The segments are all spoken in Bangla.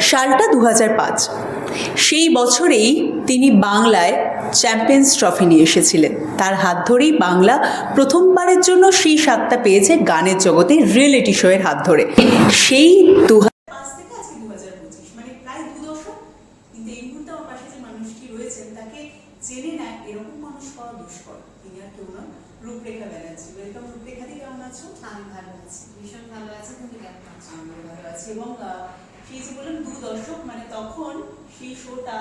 সালটা দু সেই বছরেই তিনি বাংলায় চ্যাম্পিয়ন্স ট্রফি নিয়ে এসেছিলেন। তার হাত ধরেই বাংলা প্রথমবারের জন্য সেই স্বাদটা পেয়েছে গানের জগতে রিয়েলিটি শোয়ের হাত ধরে। সেই দু পাঁচ থেকে আজকে দু হাজার পঁচিশ মানে প্রায় দু দশক কিন্তু এই মুহূর্তে আমার পাশে যে মানুষটি রয়েছেন তাকে চেনে না এরকম মানুষ পাওয়া দুষ্কর তিনি আর কেউ নন রূপরেখা ব্যানার্জি ওয়েলকাম রূপরেখা দি কেমন আছো আমি ভালো আছি ভীষণ ভালো আছি তুমি কেমন আছো আমরা ভালো আছি এবং আহ, সেই যে বললাম দু দশক মানে তখন সেই শোটা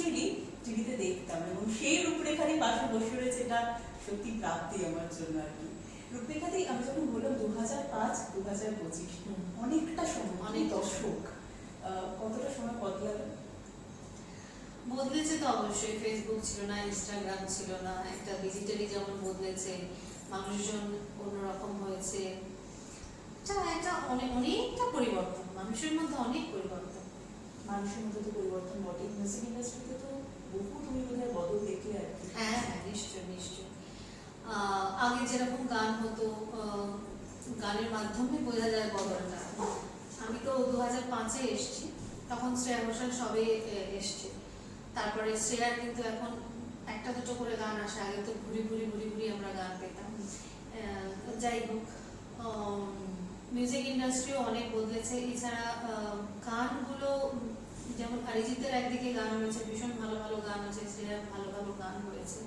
অ্যাকচুয়ালি টিভিতে দেখতাম এবং সেই রূপরেখারই পাশে বসে রয়েছে এটা সত্যি প্রাপ্তি আমার জন্য আর কি। রূপরেখাতেই আমি যখন বললাম দু হাজার পাঁচ দু হাজার পঁচিশ অনেকটা সময় অনেক দশক। কতটা সময় বদলালো বদলেছে তো অবশ্যই ফেসবুক ছিল না ইনস্টাগ্রাম ছিল না একটা ডিজিটালি যেমন বদলেছে মানুষজন অন্যরকম হয়েছে। এটা একটা অনেক অনেকটা পরিবর্তন মানুষের মধ্যে অনেক পরিবর্তন। মানুষের মধ্যে তো পরিবর্তন ঘটে মিউজিক ইন্ডাস্ট্রিতে তো বহু তুমি বোধহয় বদল দেখলে আর কি। হ্যাঁ হ্যাঁ নিশ্চয় নিশ্চয় আগে যেরকম গান হতো গানের মাধ্যমে বোঝা যায় বদলটা। আমি তো দু হাজার পাঁচে এসছি, তখন শ্রেয়া ঘোষাল সবে এসছে। তারপরে শ্রেয়ার কিন্তু এখন একটা দুটো করে গান আসে। আগে তো ঘুরি ঘুরি ঘুরি ঘুরি আমরা গান পেতাম। যাই হোক মিউজিক ইন্ডাস্ট্রিও অনেক বদলেছে। এছাড়া গানগুলো যেমন অরিজিতের একদিকে গান রয়েছে ভীষণ ভালো ভালো গান আছে শ্রেয়ার ভালো ভালো গান রয়েছে।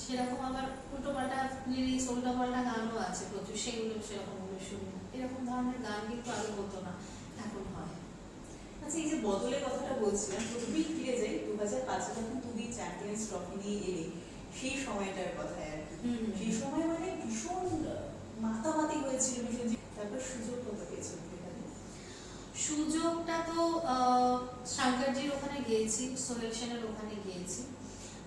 সেরকম আবার উল্টো পাল্টা লিরিক্স উল্টো পাল্টা গানও আছে প্রচুর সেগুলো সেরকম ভাবে শুনি। এরকম ধরনের গান কিন্তু আগে হতো না এখন হয়। আচ্ছা এই যে বদলের কথাটা বলছিলাম প্রথমেই ফিরে যাই দু হাজার পাঁচে যখন তুমি চ্যাম্পিয়ন্স ট্রফি নিয়ে এলে সেই সময়টার কথায় আর কি। সেই সময় মানে ভীষণ মাতামাতি হয়েছিল ভীষণ তারপর সুযোগ কত পেয়েছিল। সুযোগটা তো শঙ্করজির ওখানে গিয়েছি, সোহেল সেনের ওখানে গিয়েছি।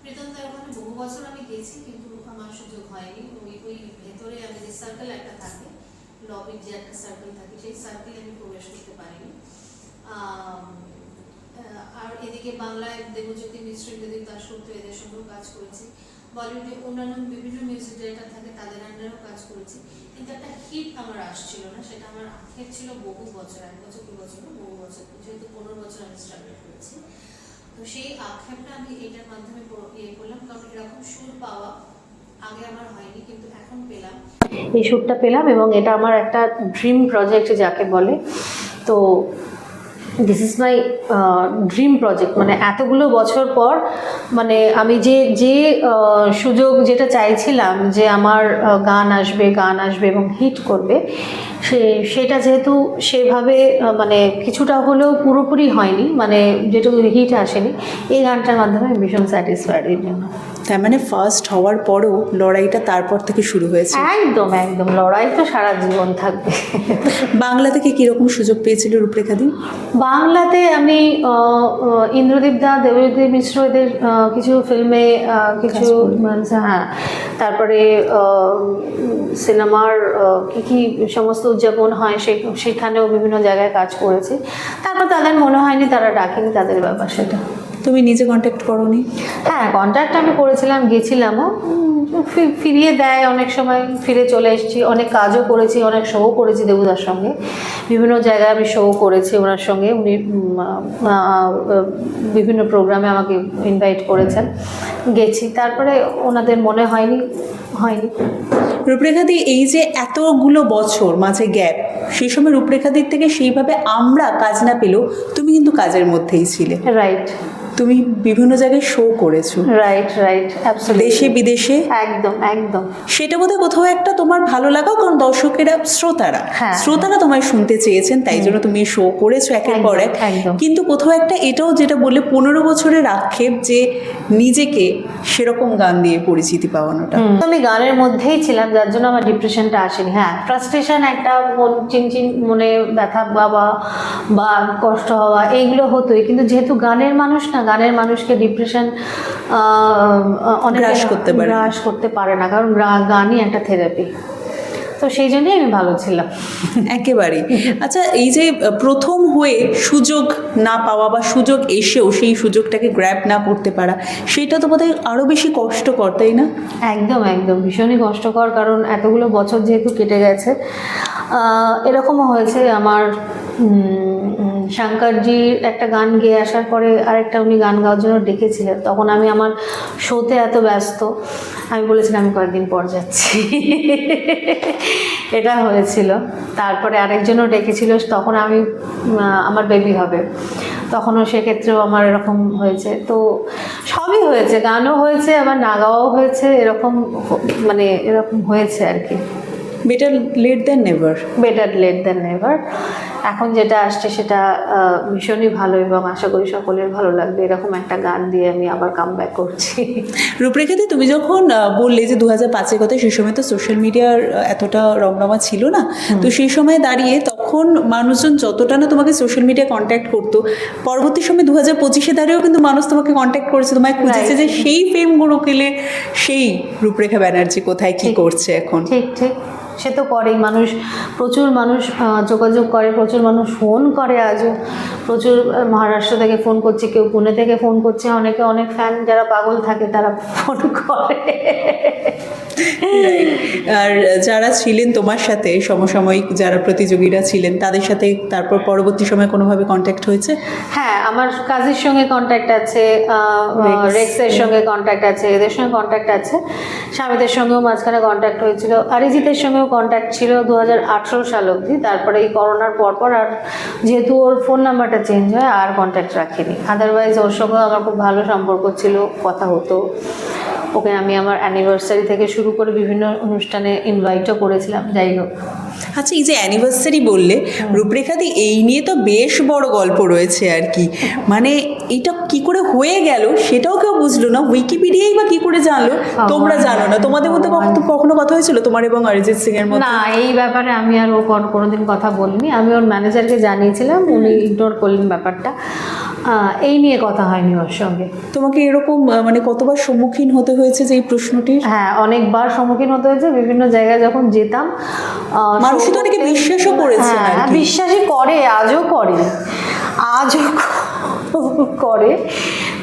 প্রীতম দার ওখানে বহু বছর আমি গেছি কিন্তু আমার সুযোগ হয়নি। ওই ওই ভেতরে আমি যে সার্কেল একটা থাকে, লবির যে একটা সার্কেল থাকে, সেই সার্কেলে আমি প্রবেশ করতে পারিনি। আর এদিকে বাংলায় দেবজ্যোতি মিশ্র, ইন্দ্রদীপ দাশগুপ্ত এদের সঙ্গেও কাজ করেছি। বলিউডে অন্যান্য বিভিন্ন মিউজিক ডিরেক্টর থাকে তাদের আন্ডারেও কাজ করেছি। কিন্তু একটা হিট আমার আসছিল না, সেটা আমার আক্ষেপ ছিল বহু বছর, এক বছর, দু বছর বহু বছর, যেহেতু পনেরো বছর আমি স্ট্রাগল করেছি। তো সেই আক্ষেপটা আমি এটার মাধ্যমে ইয়ে করলাম, কারণ এরকম সুর পাওয়া আগে আমার হয়নি, কিন্তু এখন পেলাম। এই শ্যুটটা পেলাম এবং এটা আমার একটা ড্রিম প্রজেক্ট যাকে বলে। তো this is my dream project মানে এতগুলো বছর পর মানে আমি যে যে সুযোগ যেটা চাইছিলাম যে আমার গান আসবে গান আসবে এবং হিট করবে সে সেটা যেহেতু সেভাবে মানে কিছুটা হলেও পুরোপুরি হয়নি মানে যেটুকু হিট আসেনি এই গানটার মাধ্যমে আমি ভীষণ স্যাটিসফাইড এর জন্য। তার মানে ফার্স্ট হওয়ার পরও লড়াইটা তারপর থেকে শুরু হয়েছে? একদম একদম লড়াই তো সারা জীবন থাকবে। বাংলা থেকে কীরকম সুযোগ পেয়েছিল রূপরেখা দি? বাংলাতে আমি ইন্দ্রদীপ দা দেবজ্যোতি মিশ্র এদের কিছু ফিল্মে কিছু মানে, হ্যাঁ তারপরে সিনেমার কি কি সমস্ত উদযাপন হয় সে সেখানেও বিভিন্ন জায়গায় কাজ করেছি। তারপর তাদের মনে হয়নি তারা ডাকেনি তাদের ব্যাপার সেটা। তুমি নিজে কন্ট্যাক্ট করোনি? হ্যাঁ কন্ট্যাক্ট আমি করেছিলাম গেছিলামও। ফিরিয়ে দেয় অনেক সময় ফিরে চলে এসেছি। অনেক কাজও করেছি অনেক শোও করেছি দেবুদার সঙ্গে। বিভিন্ন জায়গায় আমি শো করেছি ওনার সঙ্গে। উনি বিভিন্ন প্রোগ্রামে আমাকে ইনভাইট করেছেন। গেছি। তারপরে ওনাদের মনে হয়নি হয়নি। রূপরেখাদি এই যে এতগুলো বছর মাঝে গ্যাপ সেই সময় রূপরেখাদির থেকে সেইভাবে আমরা কাজ না পেলেও তুমি কিন্তু কাজের মধ্যেই ছিলে। রাইট তুমি বিভিন্ন জায়গায় শো করেছ। রাইট রাইট দেশে বিদেশে? একদম একদম। সেটা বোধহয় কোথাও একটা তোমার ভালো লাগাও কারণ দর্শকেরা শ্রোতারা হ্যাঁ। শ্রোতারা তোমায় শুনতে চেয়েছেন তাই জন্য তুমি শো করেছ একের পর এক। কিন্তু কোথাও একটা এটাও যেটা বললে পনেরো বছরের আক্ষেপ যে নিজেকে সেরকম গান দিয়ে পরিচিতি পাওয়ানোটা। আমি গানের মধ্যেই ছিলাম যার জন্য আমার ডিপ্রেশনটা আসেনি। হ্যাঁ ফ্রাস্ট্রেশন একটা মন চিনচিন মনে ব্যথা বাবা বা কষ্ট হওয়া এইগুলো হতোই। কিন্তু যেহেতু গানের মানুষ না গানের মানুষকে ডিপ্রেশন অনেক গ্রাস করতে পারে না। করতে পারে না কারণ গানই একটা থেরাপি তো সেই জন্যই আমি ভালো ছিলাম। একেবারে। আচ্ছা এই যে প্রথম হয়ে সুযোগ না পাওয়া বা সুযোগ এসেও সেই সুযোগটাকে গ্র্যাব না করতে পারা সেটা তো বোধহয় আরও বেশি কষ্টকর তাই না? একদম একদম। ভীষণই কষ্টকর কারণ এতগুলো বছর যেহেতু কেটে গেছে এরকমও হয়েছে আমার শঙ্করজির একটা গান গেয়ে আসার পরে আরেকটা উনি গান গাওয়ার জন্য ডেকেছিলেন। তখন আমি আমার শোতে এত ব্যস্ত আমি বলেছিলাম আমি কয়েকদিন পর যাচ্ছি। এটা হয়েছিল। তারপরে আরেকজনও ডেকেছিল তখন আমি আমার বেবি হবে। তখনও সেক্ষেত্রেও আমার এরকম হয়েছে। তো সবই হয়েছে গানও হয়েছে আবার না গাওয়াও হয়েছে এরকম মানে এরকম হয়েছে আর কি। Better late than never better late than never এখন যেটা আসছে সেটা ভীষণই ভালো এবং আশা করি সকলের ভালো লাগবে। এরকম একটা গান দিয়ে আমি আবার কাম করছি। রূপরেখাতে তুমি যখন বললে যে দু হাজার পাঁচের কথা সেই সময় তো সোশ্যাল মিডিয়ার এতটা রমরমা ছিল না। তো সেই সময় দাঁড়িয়ে তখন মানুষজন যতটা না তোমাকে সোশ্যাল মিডিয়া কন্ট্যাক্ট করতো পরবর্তী সময় দু হাজার পঁচিশে দাঁড়িয়েও কিন্তু মানুষ তোমাকে কন্ট্যাক্ট করেছে তোমায় খুঁজেছে যে সেই ফেম গুরুকেলে সেই রূপরেখা ব্যানার্জি কোথায় কি করছে এখন? ঠিক ঠিক। সে তো করেই। মানুষ প্রচুর মানুষ যোগাযোগ করে প্রচুর মানুষ ফোন করে আজও। প্রচুর মহারাষ্ট্র থেকে ফোন করছে কেউ পুনে থেকে ফোন করছে অনেকে অনেক ফ্যান যারা পাগল থাকে তারা ফোন করে। আর যারা ছিলেন তোমার সাথে সমসাময়িক যারা প্রতিযোগীরা ছিলেন তাদের সাথে তারপর পরবর্তী সময় কোনোভাবে কন্ট্যাক্ট হয়েছে? হ্যাঁ আমার কাজের সঙ্গে কন্ট্যাক্ট আছে রেক্সের সঙ্গে কন্ট্যাক্ট আছে এদের সঙ্গে কন্ট্যাক্ট আছে। স্বামীদের সঙ্গেও মাঝখানে কন্ট্যাক্ট হয়েছিল অরিজিতের সঙ্গেও কন্ট্যাক্ট ছিল দু হাজার আঠেরো সাল অবধি। তারপরে এই করোনার পরপর আর যেহেতু ওর ফোন নাম্বারটা চেঞ্জ হয়, আর কন্ট্যাক্ট রাখিনি। আদারওয়াইজ ওর সঙ্গে আমার খুব ভালো সম্পর্ক ছিল, কথা হতো। ওকে আমি আমার অ্যানিভার্সারি থেকে শুরু করে বিভিন্ন অনুষ্ঠানে ইনভাইটও করেছিলাম যাই হোক। আচ্ছা এই যে অ্যানিভার্সারি বললে রূপরেখা রূপরেখাদি এই নিয়ে তো বেশ বড় গল্প রয়েছে আর কি। মানে এটা কি করে হয়ে গেল সেটাও কেউ বুঝলো না। উইকিপিডিয়াই বা কি করে জানলো তোমরা জানো না। তোমাদের মধ্যে কখনো- কখনো কথা হয়েছিল তোমার এবং অরিজিৎ সিং এর মধ্যে? না এই ব্যাপারে আমি আর ও কোনোদিন কথা বলিনি। আমি ওর ম্যানেজারকে জানিয়েছিলাম উনি ইগনোর করলেন ব্যাপারটা। এই নিয়ে কথা হয়নি ওর সঙ্গে। তোমাকে এরকম মানে কতবার সম্মুখীন হতে হয়েছে যে এই প্রশ্নটির? হ্যাঁ অনেকবার সম্মুখীন হতে হয়েছে। বিভিন্ন জায়গায় যখন যেতাম মানুষ তো অনেকে বিশ্বাসও করেছে হ্যাঁ বিশ্বাসই করে আজও করে। আজও করে।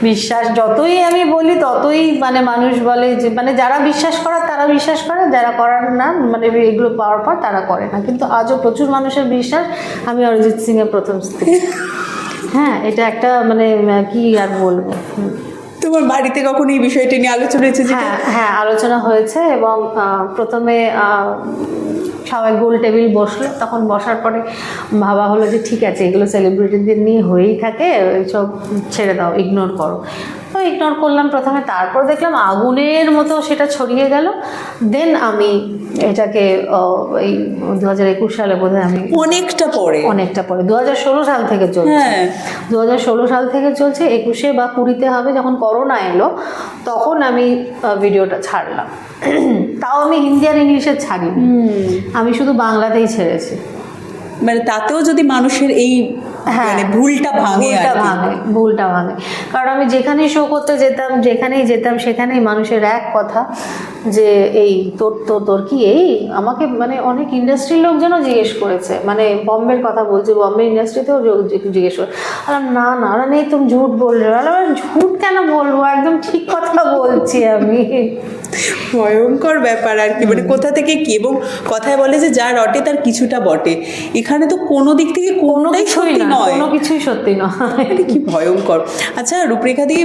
বিশ্বাস যতই আমি বলি ততই মানে মানুষ বলে যে মানে যারা বিশ্বাস করার তারা বিশ্বাস করে। যারা করার না মানে এগুলো পাওয়ার পর তারা করে না। কিন্তু আজও প্রচুর মানুষের বিশ্বাস। আমি অরিজিৎ সিং এর প্রথম স্ত্রী। হ্যাঁ এটা একটা মানে কি আর বলব? তোমার বাড়িতে কখনো এই বিষয়টি নিয়ে আলোচনা হয়েছে? হ্যাঁ হ্যাঁ আলোচনা হয়েছে এবং প্রথমে সবাই গোল টেবিল বসল। তখন বসার পরে ভাবা হলো যে ঠিক আছে এগুলো সেলিব্রিটিদের নিয়ে হয়েই থাকে এইসব ছেড়ে দাও ইগনোর করো। তো ইগনোর করলাম প্রথমে তারপর দেখলাম আগুনের মতো সেটা ছড়িয়ে গেল। দেন আমি এটাকে এই দু হাজার একুশ সালে বোধহয় আমি অনেকটা পরে। অনেকটা পরে দু হাজার ষোলো সাল থেকে চলছে। হ্যাঁ। দু হাজার ষোলো সাল থেকে চলছে একুশে বা কুড়িতে হবে যখন করোনা এলো তখন আমি ভিডিওটা ছাড়লাম। তাও আমি হিন্দি আর ইংলিশে ছাড়িনি আমি শুধু বাংলাতেই ছেড়েছি। মানে তাতেও যদি মানুষের এই হ্যাঁ। মানে ভুলটা ভাঙে ভুলটা ভাঙে ভুলটা ভাঙে। কারণ আমি যেখানেই শো করতে যেতাম যেখানেই যেতাম সেখানেই মানুষের এক কথা যে এই তোর তো তোর কি এই? আমাকে মানে অনেক ইন্ডাস্ট্রির লোকজনও জিজ্ঞেস করেছে। মানে বম্বের কথা বলছে বম্বে ইন্ডাস্ট্রিতেও জিজ্ঞেস করে বললাম না না ওরা নেই তুমি ঝুট বললে। ঝুট কেন বলব? একদম ঠিক কথা বলছি আমি। ভয়ঙ্কর ব্যাপার আর কি মানে কোথা থেকে কি এবং কথায় বলে যে যা রটে তার কিছুটা বটে। এখানে তো কোনো দিক থেকে কোনোটাই সত্যি নয়। কোনো কিছুই সত্যি নয়। মানে কি ভয়ঙ্কর। আচ্ছা রূপরেখাদি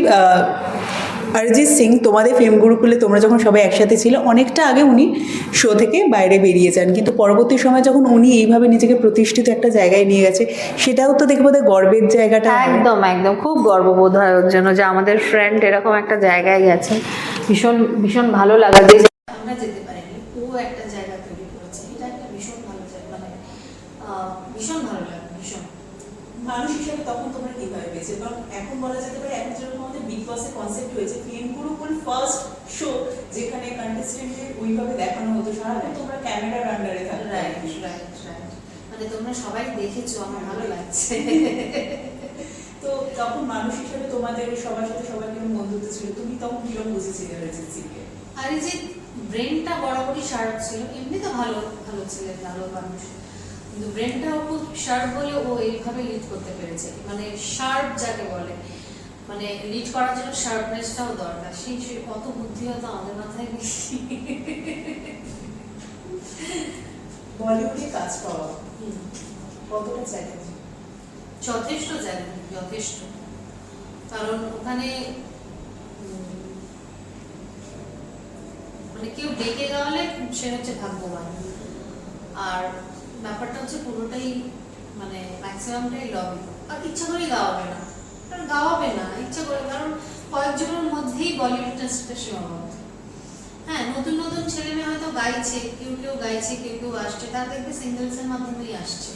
অরিজিৎ সিং তোমাদের ফিল্ম গুরুকুলে তোমরা যখন সবাই একসাথে ছিল অনেকটা আগে উনি শো থেকে বাইরে বেরিয়ে যান। কিন্তু পরবর্তী সময় যখন উনি এইভাবে নিজেকে প্রতিষ্ঠিত একটা জায়গায় নিয়ে গেছে সেটাও তো দেখব গর্বের জায়গাটা একদম একদম। খুব গর্ববোধ হয় ওর জন্য যে আমাদের ফ্রেন্ড এরকম একটা জায়গায় গেছে। ভীষণ ভীষণ ভালো লাগা যে আমরা যেতে পারিনি। ও একটা জায়গা তৈরি করেছে। এটা একটা ভীষণ ভালো জায়গা। মানে ভীষণ ভালো লাগে ভীষণ। মানুষ হিসেবে তখন তোমরা কীভাবে পেয়েছ? কারণ এখন বলা যেতে পারে এখন যেরকম আমাদের বিগ বসের কনসেপ্ট হয়েছে ফিল্ম গুরুকুল ফার্স্ট শো যেখানে কন্টেস্টেন্টদের ওইভাবে দেখানো হতো সারাদিন তোমরা ক্যামেরার আন্ডারে থাকতে। রাইট রাইট রাইট মানে তোমরা সবাই দেখেছ আমার ভালো লাগছে। তখন মানুষ হিসেবে তোমাদের সবার সাথে সবার কীরকম বন্ধুত্ব ছিল। তুমি তখন কীরকম বুঝেছিলে অরিজিৎ সিংকে? অরিজিৎ ব্রেনটা বরাবরই শার্প ছিল। এমনি তো ভালো ভালো ছিলেন ভালো মানুষ। কিন্তু ব্রেনটাও খুব শার্প বলে ও এইভাবে লিড করতে পেরেছে। মানে শার্প যাকে বলে। মানে লিড করার জন্য শার্পনেসটাও দরকার। সেই কত বুদ্ধি হতো আমাদের মাথায় বেশি বলিউডে কাজ পাওয়া। কতটা চ্যালেঞ্জ যথেষ্ট জায়গা যথেষ্ট। কারণ ওখানে মানে কেউ ডেকে গাওয়ালে সে হচ্ছে ভাগ্যবান। আর ব্যাপারটা হচ্ছে পুরোটাই মানে ম্যাক্সিমামটাই লবি। আর ইচ্ছা করেই গাওয়াবে না। কারণ গাওয়াবে না, ইচ্ছা করে। কারণ কয়েকজনের মধ্যেই বলিউড ইন্ডাস্ট্রিটা সীমাবদ্ধ হ্যাঁ নতুন নতুন ছেলে মেয়ে হয়তো গাইছে, কেউ কেউ গাইছে, কেউ কেউ আসছে। তারা দেখবে সিঙ্গেলসের মাধ্যমেই আসছে।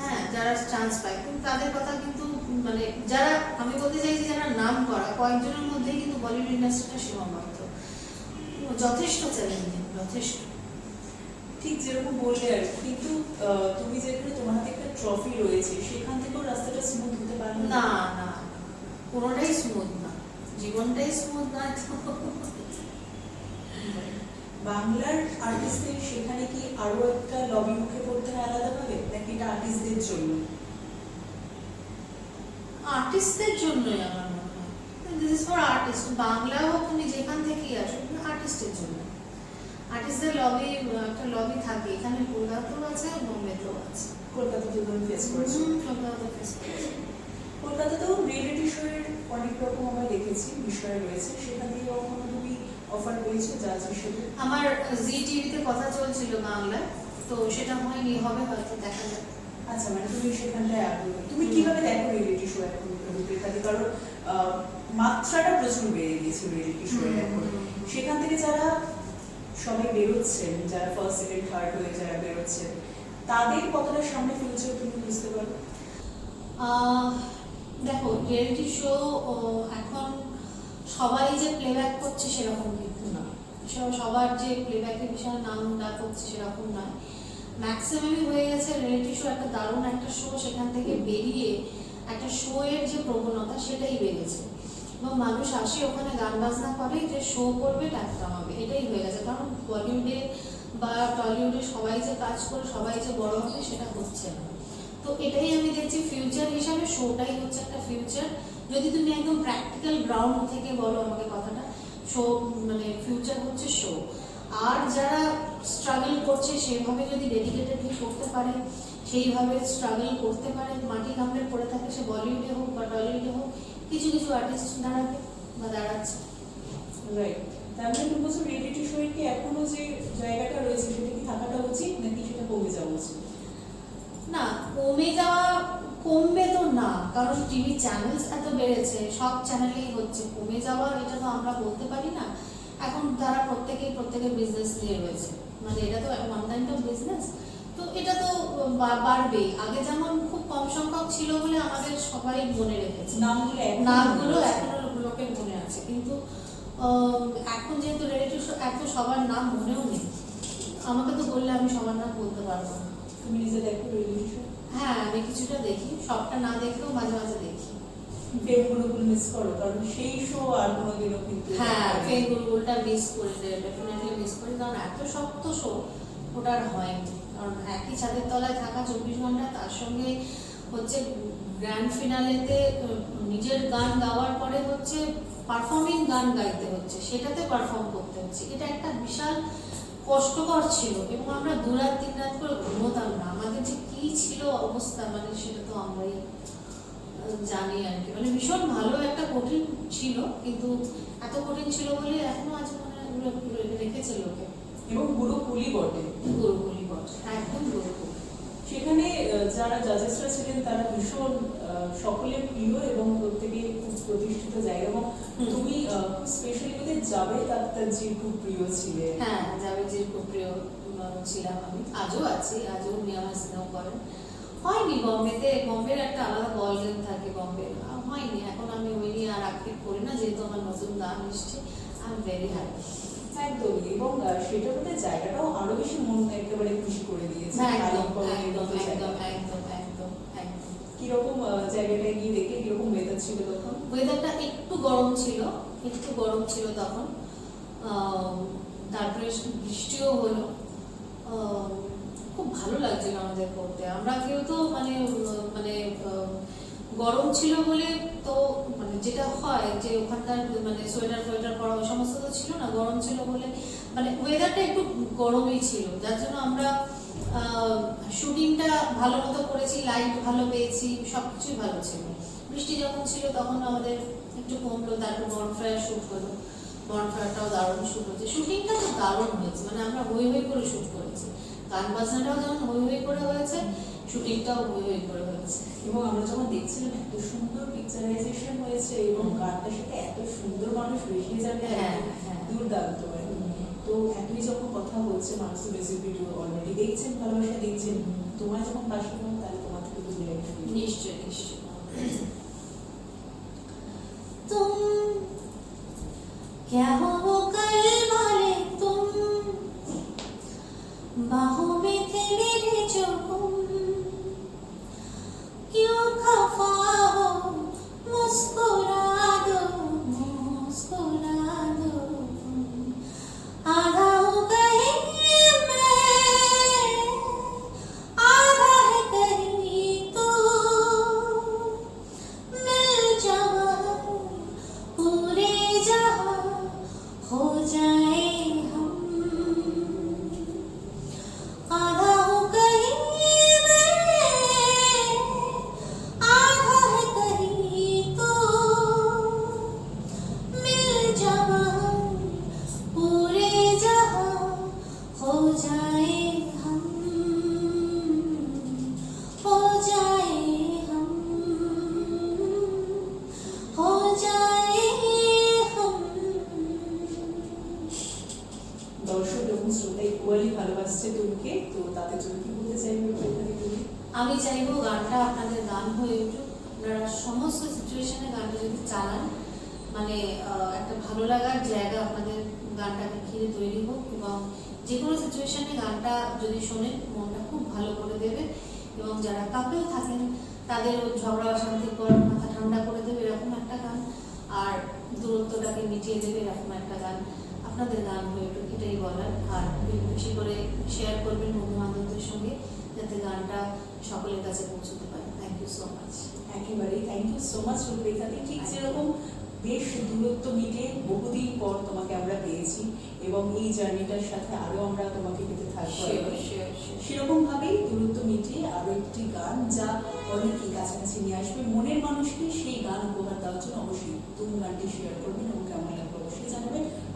হ্যাঁ যারা চান্স পায়। কিন্তু তাদের কথা কিন্তু মানে যারা আমি বলতে চাইছি যারা নাম করা কয়েকজনের মধ্যেই কিন্তু বলিউড ইন্ডাস্ট্রিটা সীমাবদ্ধ। যথেষ্ট চ্যালেঞ্জিং যথেষ্ট। ঠিক যেরকম বললে আর কিন্তু তুমি যেখানে তোমার হাতে একটা ট্রফি রয়েছে সেখান থেকেও রাস্তাটা স্মুথ হতে পারে না? না না, কোনোটাই স্মুথ না। জীবনটাই স্মুথ না বাংলার আর্টিস্টদের সেখানে কি আরও একটা লবি মুখে পড়তে হয় আলাদাভাবে? নাকি এটা আর্টিস্টদের জন্য? আর্টিস্টদের জন্যই আমার মনে হয়। This is for artist Bangla হোক তুমি যেখান থেকেই আসো আর্টিস্টের জন্য। আর্টিস্টদের লবি একটা লবি থাকে। এখানে কলকাতাতেও আছে বোম্বেতেও আছে। কলকাতাতে তুমি ফেস করেছ। কলকাতাতে face করেছি। কলকাতাতেও রিয়েলিটি শো এর অনেক রকম আমরা দেখেছি বিষয় রয়েছে। সেখান থেকে কখনো অফার পেয়েছ জাজ হিসেবে আমার জি টিভিতে কথা চলছিল বাংলায় তো সেটা হয়নি হবে হয়তো দেখা যাবে আচ্ছা মানে তুমি সেখানটায় আগ্রহী। তুমি কীভাবে দেখো রিয়েলিটি শো এখন কারণ মাত্রাটা প্রচুর বেড়ে গিয়েছে রিয়েলিটি শো এখন। সেখান থেকে যারা সবাই বেরোচ্ছেন যারা ফার্স্ট সেকেন্ড থার্ড হয়ে যারা বেরোচ্ছেন তাদের কতটা সামনে ফিউচার তুমি বুঝতে পারো? দেখো রিয়েলিটি শো এখন সবাই যে প্লেব্যাক করছে সেরকম কিন্তু না। সবার যে প্লেব্যাকের বিষয়ে নাম ডাক হচ্ছে সেরকম নয় ম্যাক্সিমামই হয়ে গেছে রিয়েলিটি শো একটা দারুণ একটা শো সেখান থেকে বেরিয়ে একটা শো এর যে প্রবণতা সেটাই বেড়েছে এবং মানুষ আসে ওখানে গান বাজনা করে, যে শো করবে টাকা হবে এটাই হয়ে গেছে। কারণ বলিউডে বা টলিউডে সবাই যে কাজ করে, সবাই যে বড় হবে সেটা হচ্ছে না। তো এটাই আমি দেখছি ফিউচার হিসাবে শোটাই হচ্ছে একটা ফিউচার যদি তুমি একদম প্র্যাকটিক্যাল গ্রাউন্ড থেকে বলো আমাকে কথাটা শো মানে ফিউচার হচ্ছে শো আর যারা স্ট্রাগল করছে সেভাবে যদি ডেডিকেটেডলি করতে পারে সেইভাবে স্ট্রাগল করতে পারে মাটি কামড়ে পড়ে থাকে সে বলিউডে হোক বা টলিউডে হোক কিছু কিছু আর্টিস্ট দাঁড়াবে বা দাঁড়াচ্ছে। রাইট তার মানে তুমি বলছো রিয়েলিটি শো কি এখনও যে জায়গাটা রয়েছে সেটা কি থাকাটা উচিত নাকি সেটা কমে যাওয়া উচিত? না কমে যাওয়া কমবে তো না কারণ টিভি চ্যানেলস এত বেড়েছে সব চ্যানেলেই হচ্ছে। কমে যাওয়া এটা তো আমরা বলতে পারি না। এখন তারা প্রত্যেকেই প্রত্যেকের বিজনেস নিয়ে রয়েছে। মানে এটা তো ওয়ান কাইন্ড অফ বিজনেস তো এটা তো বাড়বেই। আগে যেমন খুব কম সংখ্যক ছিল বলে আমাদের সবাই মনে রেখেছে। নামগুলো এখনও নামগুলো। এখনও লোকের মনে আছে। কিন্তু এখন যেহেতু রিয়েলিটি শো এত সবার নাম মনেও নেই। আমাকে তো বললে আমি সবার নাম বলতে পারব না। তুমি নিজে দেখো রিয়েলিটি শো। হ্যাঁ আমি কিছুটা দেখি সবটা না দেখলেও মাঝে মাঝে দেখি। ফেমগুলো মিস করো কারণ সেই শো আর কোনোদিনও কিন্তু হ্যাঁ ফেসবুকটা মিস করি ডেফিনেটলি মিস করি কারণ এত শক্ত শো ওটা আর হয়নি। কারণ একই ছাদের তলায় থাকা চব্বিশ ঘণ্টা তার সঙ্গে হচ্ছে গ্র্যান্ড ফিনালেতে নিজের গান গাওয়ার পরে হচ্ছে পারফর্মিং গান গাইতে হচ্ছে সেটাতে পারফর্ম করতে হচ্ছে। এটা একটা বিশাল কষ্টকর ছিল এবং আমরা দু রাত তিন রাত করে ঘুমোতাম না। আমাদের যে কি ছিল অবস্থা মানে সেটা তো আমরাই জানি আর কি। মানে ভীষণ ভালো একটা কঠিন ছিল কিন্তু এত কঠিন ছিল বলে এখনও আজ মনে হয় রেখেছে লোকে। এবং পুরো কুলি বটে। গুরুকুলি বটে একদম গুরুকুলি সেখানে যারা জাজেসরা ছিলেন তারা ভীষণ সকলের প্রিয় এবং প্রত্যেকে খুব প্রতিষ্ঠিত জায়গা। এবং তুমি স্পেশালি কোথায় যাবে যে খুব প্রিয় ছিলে। হ্যাঁ জাভেদের খুব প্রিয় ছিলাম আমি। আজও আছি আজও উনি আমার স্নেহ করেন। হয়নি বম্বেতে বম্বের একটা আলাদা বল গেম থাকে বম্বে। হয়নি এখন আমি ওই নিয়ে আর আক্ষেপ করি না যেহেতু আমার নতুন গান এসছে আই এম ভেরি হ্যাপি একদমই এবং সেটা বোধহয় জায়গাটাও আরও বেশি মন একেবারে খুশি করে দিয়েছে হ্যাঁ, একদম একদম একদম কীরকম জায়গাটায় গিয়ে দেখে কীরকম ওয়েদার ছিল তখন? ওয়েদারটা একটু গরম ছিল একটু গরম ছিল তখন। তারপরে বৃষ্টিও হলো। খুব ভালো লাগছিল আমাদের করতে আমরা কেউ তো মানে মানে গরম ছিল বলে তো মানে যেটা হয় যে ওখানকার মানে সোয়েটার ফোয়েটার পরা ওই সমস্ত তো ছিল না, গরম ছিল বলে মানে ওয়েদারটা একটু গরমই ছিল। যার জন্য আমরা শুটিংটা ভালো মতো করেছি লাইট ভালো পেয়েছি সব কিছুই ভালো ছিল। বৃষ্টি যখন ছিল তখন আমাদের একটু কমলো, তারপর বনফায়ার শ্যুট হলো। বনফায়ারটাও দারুণ শ্যুট হচ্ছে। শুটিংটা তো দারুণ হয়েছে মানে আমরা হই হই করে শ্যুট করেছি। গান বাজনাটাও যেমন হই হই করে হয়েছে শুটিংটাও হয়েছে। এবং আমরা যখন দেখছিলাম এত সুন্দর পিকচারাইজেশন হয়েছে এবং গানটার সাথে এত সুন্দর মানুষ রেখে যাবে হ্যাঁ, হ্যাঁ। দুর্দান্ত তো যখন কথা বলছে মানুষ তো মিউজিক ভিডিও অলরেডি দেখছেন ভালোবাসা দেখছেন তোমার যখন পাশে তাহলে তোমার থেকে দূরে নিশ্চয় নিশ্চয় তো কেমন ভালোবাসছে তো তাতে তুমি কি বলতে চাইবে আমি চাইব গানটা আপনাদের গান হয়ে উঠুক। আপনারা সমস্ত সিচুয়েশনে গানটা যদি চালান মানে একটা ভালো লাগার জায়গা আপনাদের গানটাকে ঘিরে তৈরি হোক এবং যে কোনো সিচুয়েশনে গানটা যদি শোনেন, মনটা খুব ভালো করে দেবে এবং যারা কাপেও থাকেন, তাদের ঝগড়া অশান্তির পর মাথা ঠান্ডা করে দেবে এরকম একটা গান। আর দূরত্বটাকে মিটিয়ে দেবে এরকম একটা গান। আপনাদের গান হয়ে এটাই বলার আর বেশি করে শেয়ার করবেন বন্ধু বান্ধবদের সঙ্গে যাতে গানটা সকলের কাছে পৌঁছতে পারে। থ্যাংক ইউ সো মাচ একেবারেই থ্যাংক ইউ সো মাচ রূপরেখাদি ঠিক যেরকম বেশ দূরত্ব মিটে বহুদিন পর তোমাকে আমরা পেয়েছি এবং এই জার্নিটার সাথে আরও আমরা তোমাকে পেতে থাকব। সেরকম ভাবেই দূরত্ব মিটিয়ে আরও একটি গান যা অনেকেই কাছাকাছি নিয়ে আসবে। মনের মানুষকে সেই গান উপহার দেওয়ার জন্য অবশ্যই তুমি গানটি শেয়ার করবেন এবং কেমন লাগবে অবশ্যই জানাবেন।